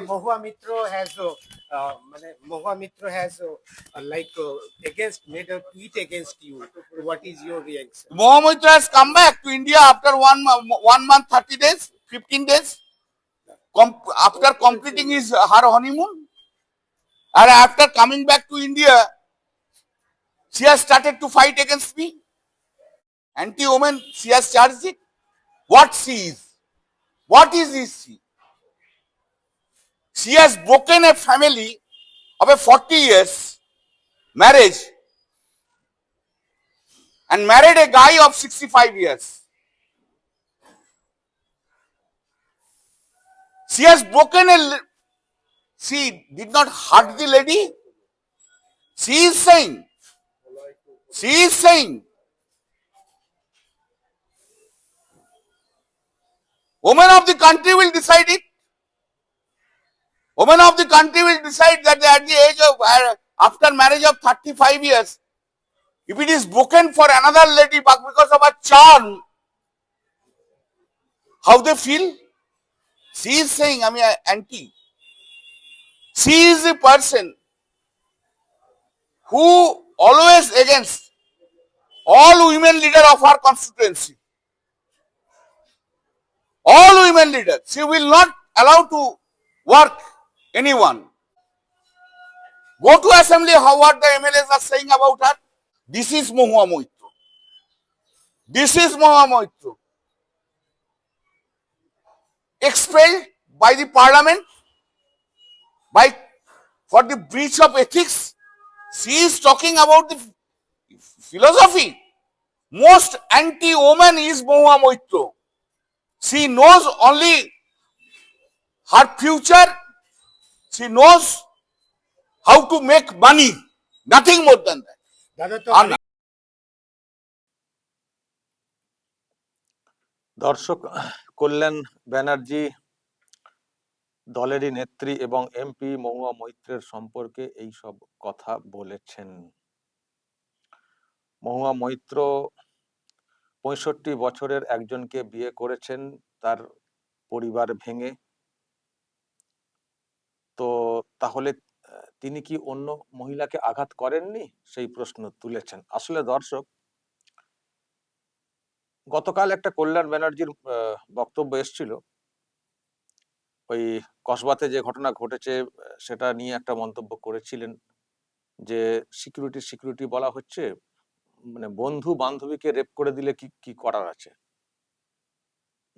Mohua Mitro has uh, uh, মানে Mohua Mitro has uh, uh, like uh, against made a tweet against you. What is your reaction? Mohammed has come back to India after one one month, 30 days, 15 days, com- after completing his her honeymoon. And after coming back to India, she has started to fight against me. Anti-woman, she has charged it. What she is? What is this she? She has broken a family of a 40 years marriage and married a guy of 65 years. She has broken a. She did not hurt the lady. She is saying. She is saying. Women of the country will decide it. Women of the country will decide that at the age of, uh, after marriage of 35 years, if it is broken for another lady but because of a charm, how they feel? She is saying, I mean, uh, auntie. She is the person who always against all women leader of our constituency. All women leaders. She will not allow to work anyone. Go to assembly, how what the MLAs are saying about her. This is Mohua Moitro. This is Mohua Moitro. Expelled by the parliament by for the breach of ethics. She is talking about the philosophy. Most anti-woman is Mohua Moitro. She knows only her future. She knows how to make money. Nothing more than that. দর্শক কল্যাণ ব্যানার্জি দলেরই নেত্রী এবং MP মহুয়া মৈত্রের সম্পর্কে এই সব কথা বলেছেন মহুয়া মৈত্র পঁয়ষট্টি বছরের একজনকে বিয়ে করেছেন তার পরিবার ভেঙে তো তাহলে তিনি কি অন্য মহিলাকে আঘাত করেননি? সেই প্রশ্ন তুলেছেন। আসলে দর্শক, গতকাল একটা কল্যাণ ব্যানার্জির বক্তব্য এসছিল। ওই কসবাতে যে ঘটনা ঘটেছে, সেটা নিয়ে একটা মন্তব্য করেছিলেন যে, সিকিউরিটি সিকিউরিটি বলা হচ্ছে মানে বন্ধু বান্ধবীকে রেপ করে দিলে কি কি করার আছে?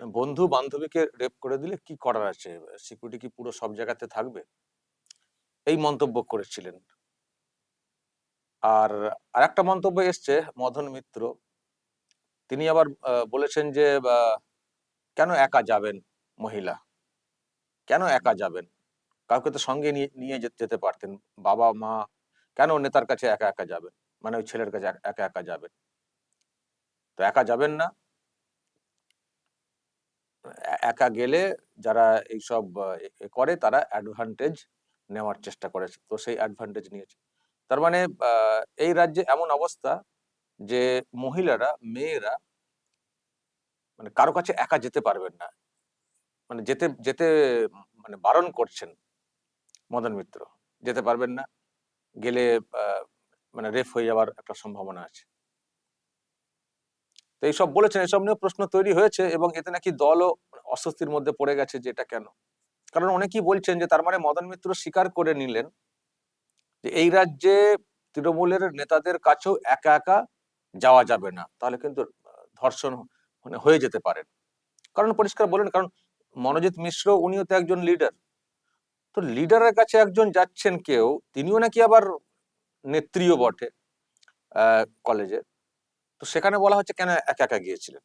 বন্ধু বান্ধবীকে রেপ করে দিলে কি করার আছে? সিকিউরিটি কি পুরো সব জায়গাতে থাকবে? এই মন্তব্য করেছিলেন। আর আরেকটা মন্তব্য এসছে মদন মিত্র। তিনি আবার বলেছেন যে কেন একা যাবেন মহিলা? কেন একা যাবেন? কাউকে তো সঙ্গে নিয়ে যেতে পারতেন। বাবা, মা, কেন নেতার কাছে একা একা যাবেন? মানে ওই ছেলের কাছে একা- একা যাবেন? তো একা যাবেন না। একা গেলে যারা এইসব করে তারা অ্যাডভান্টেজ নেওয়ার চেষ্টা করে। তো সেই অ্যাডভান্টেজ নিয়েছে। তার মানে এই রাজ্যে এমন অবস্থা যে মহিলারা, মেয়েরা মানে কারও কাছে একা যেতে পারবেন না। মানে যেতে যেতে মানে বারণ করছেন মদন মিত্র। যেতে পারবেন না। গেলে মানে রেফ হয়ে যাওয়ার একটা সম্ভাবনা আছে। তো এইসব বলেছেন এসব নিয়ে প্রশ্ন তৈরি হয়েছে এবং এতে নাকি দলও অস্বস্তির মধ্যে পড়ে গেছে যে এটা কেন? কারণ অনেকেই বলছেন যে তার মানে মদন মিত্র স্বীকার করে নিলেন যে এই রাজ্যে তৃণমূলের নেতাদের কাছেও একা একা যাওয়া যাবে না। তাহলে কিন্তু ধর্ষণ মানে হয়ে যেতে পারেন কারণ পরিষ্কার বলেন, কারণ মনোজিৎ মিশ্র উনিও তো একজন লিডার তো লিডারের কাছে একজন যাচ্ছেন কেউ, তিনিও নাকি আবার নেত্রীও বটে কলেজে তো সেখানে বলা হচ্ছে কেন একা একা গিয়েছিলেন?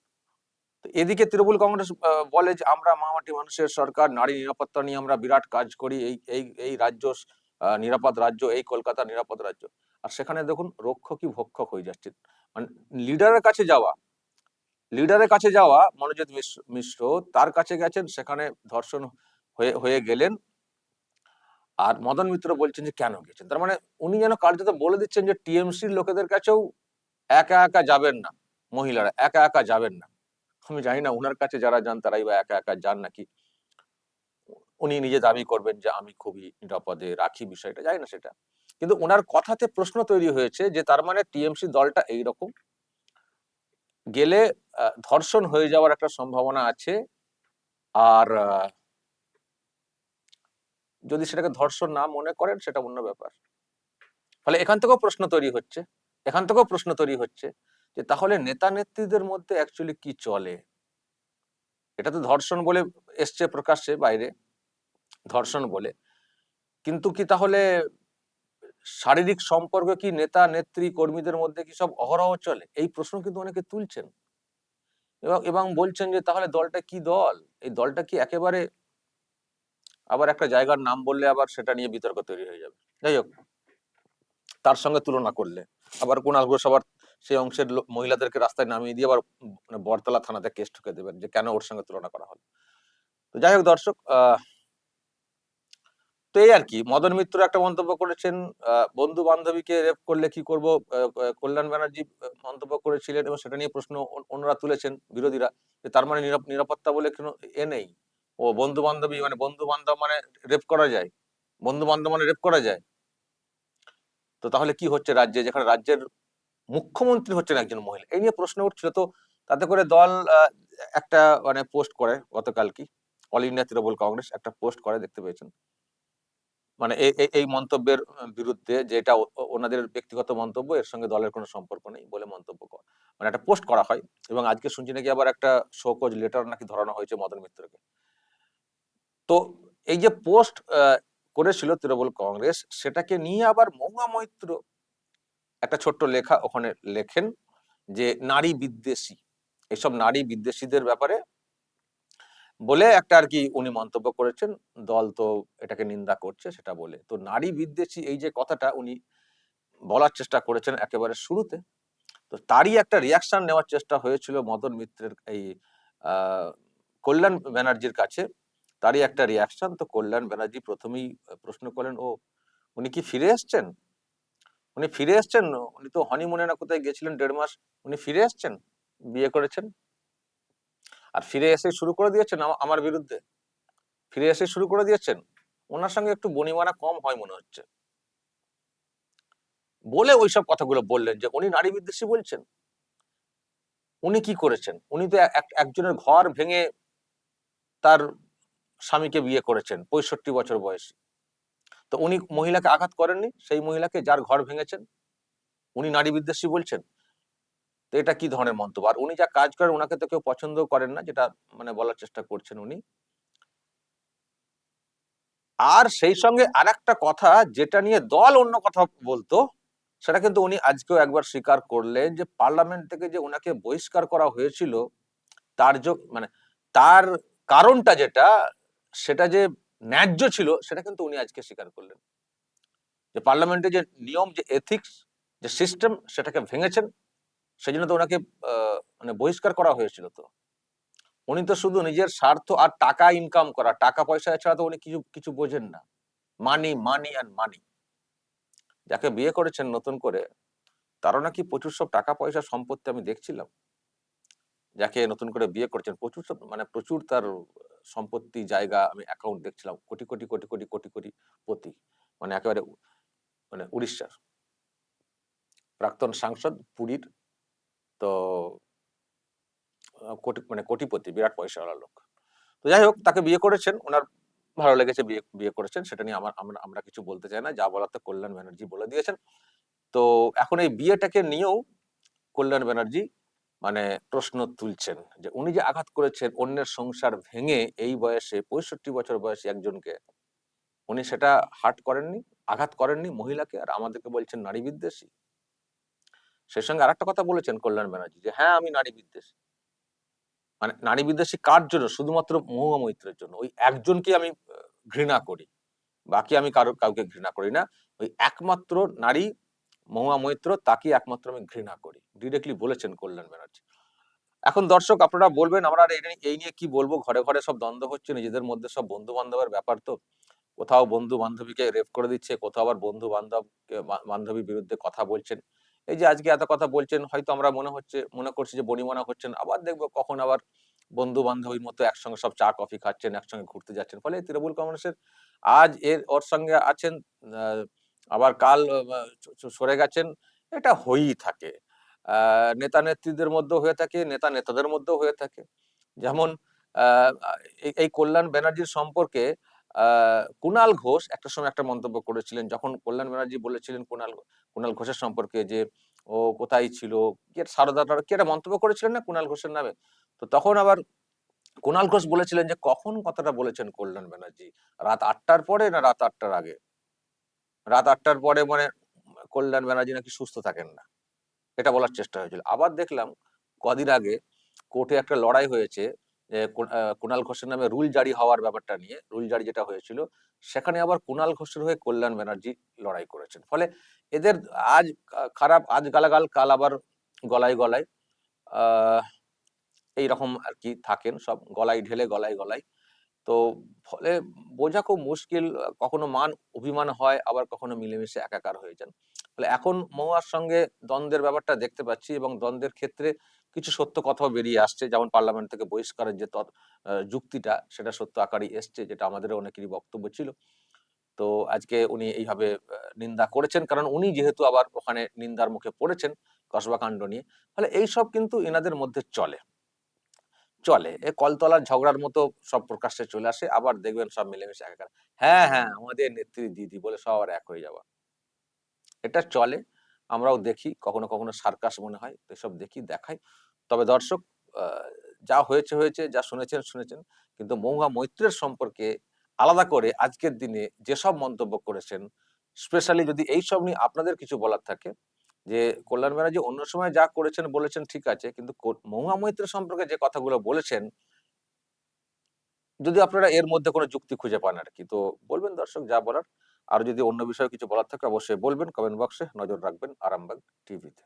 তো এদিকে তৃণমূল কংগ্রেস বলে যে আমরা মামাটি মানুষের সরকার, নারী নিরাপত্তা নিয়ে আমরা বিরাট কাজ করি, এই এই এই রাজ্য নিরাপদ রাজ্য, এই কলকাতা নিরাপদ রাজ্য। আর সেখানে দেখুন রক্ষকই ভক্ষক হয়ে যাচ্ছে মানে লিডারের কাছে যাওয়া, লিডারের কাছে যাওয়া মনোজিৎ মিশ্র- তার কাছে গেছেন, সেখানে ধর্ষণ হয়ে হয়ে গেলেন। আর মদন মিত্র বলছেন যে কেন গেছেন? তার মানে উনি যেন কার্যত বলে দিচ্ছেন যে টিএমসির লোকেদের কাছেও একা একা যাবেন না, মহিলারা একা একা যাবেন না। আমি জানি না উনার কাছে যারা যান তারাই বা একা একা যান নাকি। উনি নিজে দাবি করবেন যে আমি খুবই নিরাপদে রাখি বিষয়টা, জানি না সেটা। কিন্তু ওনার কথাতে প্রশ্ন তৈরি হয়েছে যে তার মানে টিএমসি দলটা এইরকম। গেলে ধর্ষণ হয়ে যাওয়ার একটা সম্ভাবনা আছে। আর যদি সেটাকে ধর্ষণ না মনে করেন সেটা অন্য ব্যাপার। ফলে এখান থেকেও প্রশ্ন তৈরি হচ্ছে। এখান থেকেও প্রশ্ন তৈরি হচ্ছে। যে তাহলে নেতা নেত্রীদের মধ্যে অ্যাকচুয়ালি কি চলে? এটা তো ধর্ষণ বলে এসছে প্রকাশ্যে বাইরে, ধর্ষণ বলে। কিন্তু কি তাহলে শারীরিক সম্পর্ক কি নেতা, নেত্রী, কর্মীদের মধ্যে কি সব অহরহ চলে? এই প্রশ্ন কিন্তু অনেকে তুলছেন। এবং এবং বলছেন যে তাহলে দলটা কি দল? এই দলটা কি একেবারে আবার একটা জায়গার নাম বললে আবার সেটা নিয়ে বিতর্ক তৈরি হয়ে যাবে। যাই হোক, তার সঙ্গে তুলনা করলে। আবার কুণাল ঘোষ আবার সেই অংশের মহিলাদেরকে রাস্তায় নামিয়ে দিয়ে আবার মানে বরতলা থানাতে কেস ঠুকে দেবেন যে কেন ওর সঙ্গে তুলনা করা হলো। তো যাই হোক দর্শক তো এই আর কি। মদন মিত্র একটা মন্তব্য করেছেন বন্ধু বান্ধবীকে রেপ করলে কি করব কল্যাণ ব্যানার্জি মন্তব্য করেছিলেন এবং সেটা নিয়ে প্রশ্ন অন- অন্যরা তুলেছেন বিরোধীরা যে তার মানে নিরাপ- নিরাপত্তা বলে কোনো এ নেই। ও বন্ধু বান্ধবী মানে বন্ধু বান্ধব মানে রেপ করা যায়। বন্ধু বান্ধব মানে রেপ করা যায়। তো তাহলে কি হচ্ছে রাজ্যে? যেখানে রাজ্যের মুখ্যমন্ত্রী হচ্ছেন একজন মহিলা। এই নিয়ে প্রশ্ন উঠছিল তো তাতে করে দল একটা মানে পোস্ট করে গতকাল কি অল ইন্ডিয়া তৃণমূল কংগ্রেস একটা পোস্ট করে দেখতে পেয়েছেন। মানে এই মন্তব্যের বিরুদ্ধে যেটা ওনাদের ব্যক্তিগত মন্তব্য, এর সঙ্গে দলের কোনো সম্পর্ক নেই বলে মন্তব্য কর মানে একটা পোস্ট করা হয় এবং আজকে শুনছি নাকি আবার একটা শোকজ লেটার নাকি ধরানো হয়েছে মদন মিত্রকে। তো এই যে পোস্ট করেছিল তৃণমূল কংগ্রেস, সেটাকে নিয়ে আবার মহুয়া মৈত্র একটা ছোট্ট লেখা ওখানে লেখেন যে, নারী বিদ্বেষী। এসব নারী বিদ্বেষীদের ব্যাপারে বলে একটা আর কি উনি মন্তব্য করেছেন, দল তো এটাকে নিন্দা করছে, সেটা বলে। তো নারী বিদ্বেষী এই যে কথাটা উনি বলার চেষ্টা করেছেন একেবারে শুরুতে, তো তারই একটা রিয়াকশন নেওয়ার চেষ্টা হয়েছিল মদন মিত্রের এই কল্যাণ ব্যানার্জির কাছে। তারই একটা রিয়াকশন তো কল্যাণ ব্যানার্জি প্রথমেই প্রশ্ন করলেন, ও, উনি কি ফিরে এসছেন? উনি ফিরে এসছেন? উনি তো হনিমুনে না কোথায় গেছিলেন দেড় মাস। উনি ফিরে এসছেন? বিয়ে করেছেন? আর ফিরে এসে শুরু করে দিয়েছেন আমার বিরুদ্ধে? ফিরে এসে শুরু করে দিয়েছেন? ওনার সঙ্গে একটু বনিমানা কম হয় মনে হচ্ছে। বলে ওইসব কথাগুলো বললেন যে, উনি নারী বিদ্বেষী বলছেন? উনি কি করেছেন? উনি তো এক- এক- একজনের ঘর ভেঙে তার স্বামীকে বিয়ে করেছেন, পঁয়ষট্টি বছর বয়সী। তো উনি মহিলাকে আঘাত করেননি, সেই মহিলাকে যার ঘর ভেঙেছেন, উনি নারী বিদ্বেষী বলছেন। তো এটা কি ধরনের মন্তব্য? আর উনি যা কাজ করেন ওনাকে তো কেউ পছন্দ করেন না, যেটা মানে বলার চেষ্টা করছেন উনি। আর সেই সঙ্গে আরেকটা কথা, যেটা নিয়ে দল অন্য কথা বলতো, সেটা কিন্তু উনি আজকেও একবার স্বীকার করলেন যে পার্লামেন্ট থেকে যে ওনাকে বহিষ্কার করা হয়েছিল, তার মানে তার কারণটা যেটা, সেটা যে ন্যায্য ছিল, সেটা কিন্তু উনি আজকে স্বীকার করলেন। যে পার্লামেন্টে যে নিয়ম, যে এথিক্স যে সিস্টেম সেটাকে ভেঙেছেন সেই জন্য তো ওনাকে মানে বহিষ্কার করা হয়েছিল তো। উনি তো শুধু নিজের স্বার্থ আর টাকা ইনকাম করা, টাকা পয়সা ছাড়া তো উনি কিছু কিছু বোঝেন না। মানি মানি অ্যান্ড মানি যাকে বিয়ে করেছেন নতুন করে, তারও নাকি প্রচুর সব টাকা পয়সা সম্পত্তি আমি দেখছিলাম। যাকে নতুন করে বিয়ে করেছেন, প্রচুর সব মানে প্রচুর তার সম্পত্তি, জায়গা আমি অ্যাকাউন্ট দেখছিলাম, কোটি কোটি কোটি কোটি কোটি কোটি পতি মানে একেবারে মানে উড়িষ্যার। প্রাক্তন সাংসদ পুরীর, তো কোটি মানে কোটিপতি, বিরাট পয়সাওয়ালা লোক। তো যাই হোক, তাকে বিয়ে করেছেন, ওনার ভালো লেগেছে বিয়ে বিয়ে করেছেন, সেটা নিয়ে আমার, আমরা আমরা কিছু বলতে চাই না, যা বলার তো কল্যাণ ব্যানার্জি বলে দিয়েছেন। তো এখন এই বিয়েটাকে নিয়েও কল্যাণ ব্যানার্জি মানে প্রশ্ন তুলছেন যে উনি যে আঘাত করেছেন অন্যের সংসার ভেঙে এই বয়সে পঁয়ষট্টি বছর বয়সে একজনকে, উনি সেটা হার্ট করেননি, আঘাত করেননি মহিলাকে আর আমাদেরকে বলছেন নারী বিদ্বেষী? সেই সঙ্গে আরেকটা কথা বলেছেন কল্যাণ ব্যানার্জি যে হ্যাঁ আমি নারী বিদ্বেষী। মানে নারী বিদ্বেষী কার জন্য? শুধুমাত্র মহুয়া মৈত্রের জন্য। ওই একজনকে আমি ঘৃণা করি। বাকি আমি কারও, কাউকে ঘৃণা করি না। ওই একমাত্র নারী মহুয়া মৈত্র তাকে একমাত্র আমি ঘৃণা করি। ডিরেক্টলি বলেছেন কল্যাণ ব্যানার্জি। এখন দর্শক আপনারা বলবেন আমরা এই নিয়ে- কি বলব? ঘরে ঘরে সব দ্বন্দ্ব হচ্ছে নিজেদের মধ্যে সব বন্ধু বান্ধবের ব্যাপার তো। কোথাও বন্ধু বান্ধবীকে রেপ করে দিচ্ছে কোথাও আবার বন্ধু বান্ধব বান্ধবীর বিরুদ্ধে কথা বলছেন। এই যে আজকে এত কথা বলছেন হয়তো আমরা মনে হচ্ছে মনে করছি যে বনিমনা হচ্ছেন আবার দেখব কখন আবার বন্ধু বান্ধবীর মতো একসঙ্গে সব চা কফি খাচ্ছেন একসঙ্গে ঘুরতে যাচ্ছেন। ফলে তৃণমূল কংগ্রেসের আজ এর ওর সঙ্গে আছেন আহ, আবার কাল সরে গেছেন, এটা হয়েই থাকে। নেতা নেত্রীদের মধ্যেও হয়ে থাকে, নেতা নেতাদের মধ্যেও হয়ে থাকে। যেমন এই- কল্যাণ ব্যানার্জির সম্পর্কে কুণাল ঘোষ একটা সময় একটা মন্তব্য করেছিলেন, যখন কল্যাণ ব্যানার্জি বলেছিলেন কুণাল কুণাল ঘোষের সম্পর্কে যে, ও কোথায় ছিল, কি, সারদা কি একটা মন্তব্য করেছিলেন না কুণাল ঘোষের নামে? তো তখন আবার কুণাল ঘোষ বলেছিলেন যে, কখন কথাটা বলেছেন কল্যাণ ব্যানার্জি? রাত আটটার পরে না রাত আটটার আগে? রাত আটটার পরে মানে কল্যাণ ব্যানার্জি নাকি সুস্থ থাকেন না। এটা বলার চেষ্টা হয়েছিল। আবার দেখলাম কদিন আগে কোর্টে একটা লড়াই হয়েছে কুণাল ঘোষের নামে রুল জারি হওয়ার ব্যাপারটা নিয়ে। রুল জারি যেটা হয়েছিল, সেখানে আবার কুণাল ঘোষের হয়ে কল্যাণ ব্যানার্জি লড়াই করেছেন। ফলে এদের আজ খারাপ, আজ গালাগাল, কাল আবার গলায় গলায় আহ এইরকম আর কি থাকেন। সব গলায় ঢেলে গলায় গলায় তো ফলে বোঝা খুব মুশকিল, কখনো মান অভিমান হয়, আবার কখনো মিলেমিশে একাকার হয়ে যান। ফলে এখন মহুয়ার সঙ্গে দ্বন্দ্বের ব্যাপারটা দেখতে পাচ্ছি এবং দ্বন্দ্বের ক্ষেত্রে কিছু সত্য কথাও বেরিয়ে আসছে। যেমন পার্লামেন্ট থেকে বহিষ্কারের যে যুক্তিটা, সেটা সত্য আকারই এসছে, যেটা আমাদের অনেকেরই বক্তব্য ছিল। তো আজকে উনি এইভাবে নিন্দা করেছেন। কারণ উনি যেহেতু আবার ওখানে নিন্দার মুখে পড়েছেন কসবা কাণ্ড নিয়ে, ফলে এইসব কিন্তু এনাদের মধ্যে চলে। চলে। এ কলতলার ঝগড়ার মতো সব প্রকাশ্যে চলে আসে, আবার দেখবেন সব মিলেমিশে একাকার হ্যাঁ হ্যাঁ আমাদের নেত্রী দিদি বলে সবার এক হয়ে যাওয়া। এটা চলে, আমরাও দেখি, কখনো কখনো সার্কাস মনে হয়, এসব দেখি, দেখাই। তবে দর্শক যা হয়েছে হয়েছে, যা শুনেছেন শুনেছেন, কিন্তু মৌহা মৈত্রের সম্পর্কে আলাদা করে আজকের দিনে যেসব মন্তব্য করেছেন, স্পেশালি যদি এইসব নিয়ে আপনাদের কিছু বলার থাকে যে কল্যাণ ব্যানার্জি অন্য সময় যা করেছেন বলেছেন ঠিক আছে, কিন্তু মহুয়া মৈত্র সম্পর্কে যে কথাগুলো বলেছেন, যদি আপনারা এর মধ্যে কোনো যুক্তি খুঁজে পান আর কি, তো বলবেন দর্শক যা বলার। আর যদি অন্য বিষয়ে কিছু বলার থাকে অবশ্যই বলবেন কমেন্ট বক্সে নজর রাখবেন, আরামবাগ টিভিতে